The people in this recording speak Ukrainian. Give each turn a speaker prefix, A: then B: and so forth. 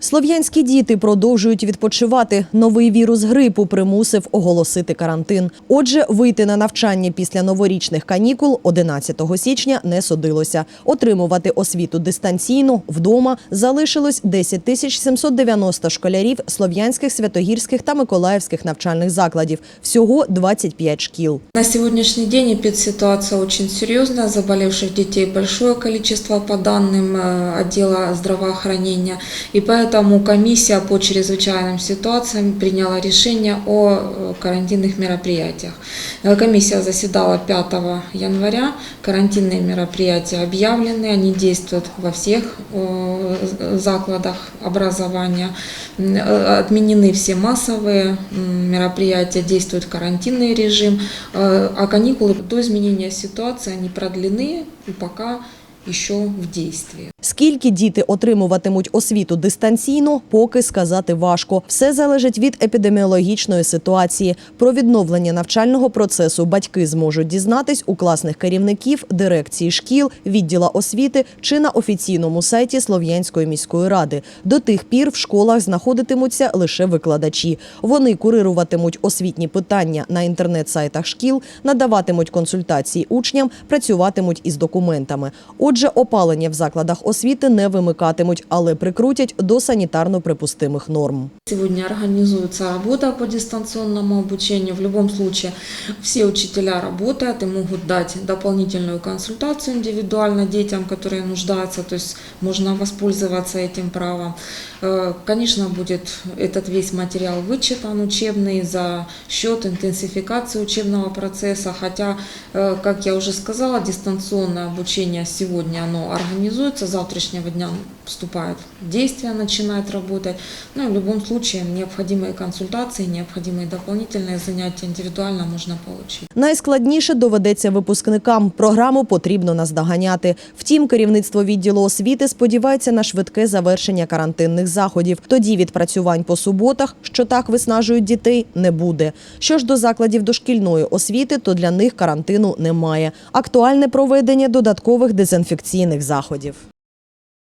A: Слов'янські діти продовжують відпочивати. Новий вірус грипу примусив оголосити карантин. Отже, вийти на навчання після новорічних канікул 11 січня не судилося. Отримувати освіту дистанційно вдома залишилось 10 тисяч 790 школярів слов'янських, святогірських та миколаївських навчальних закладів. Всього 25 шкіл.
B: На сегодняшний день эпидситуация очень серьезная. Заболевших детей большое количество по данным э, отдела здравоохранения. И поэтому комиссия по чрезвычайным ситуациям приняла решение о э, карантинных мероприятиях. Э, Комиссия заседала 5 января. Карантинные мероприятия объявлены. Они действуют во всех э, закладах образования. Отменены все массовые мероприятия, действует карантинный режим. А каникулы до изменения ситуации они продлены и пока еще в действии.
A: Скільки діти отримуватимуть освіту дистанційно, поки сказати важко. Все залежить від епідеміологічної ситуації. Про відновлення навчального процесу батьки зможуть дізнатись у класних керівників, дирекції шкіл, відділа освіти чи на офіційному сайті Слов'янської міської ради. До тих пір в школах знаходитимуться лише викладачі. Вони курируватимуть освітні питання на інтернет-сайтах шкіл, надаватимуть консультації учням, працюватимуть із документами. Отже, опалення в закладах освіти не вимикатимуть, але прикрутять до санітарно припустимих норм.
B: Сегодня организуется работа по дистанционному обучению. В любом случае все учителя работают и могут дать дополнительную консультацию индивидуально детям, которые нуждаются, то есть можно воспользоваться этим правом. Э, Конечно, будет этот весь материал вычитан учебный за счет интенсификации учебного процесса, хотя, э, как я уже сказала, дистанционное обучение сегодня оно организуется, с завтрашнего дня вступает в действие, начинает работать. Ну и в любом случае необходимые консультации, необходимые дополнительные занятия индивидуально можно получить.
A: Найскладніше доведеться випускникам. Програму потрібно наздоганяти. Втім, керівництво відділу освіти сподівається на швидке завершення карантинних заходів. Тоді відпрацювань по суботах, що так виснажують дітей, не буде. Що ж до закладів дошкільної освіти, то для них карантину немає. Актуальне проведення додаткових дезінфекційних заходів.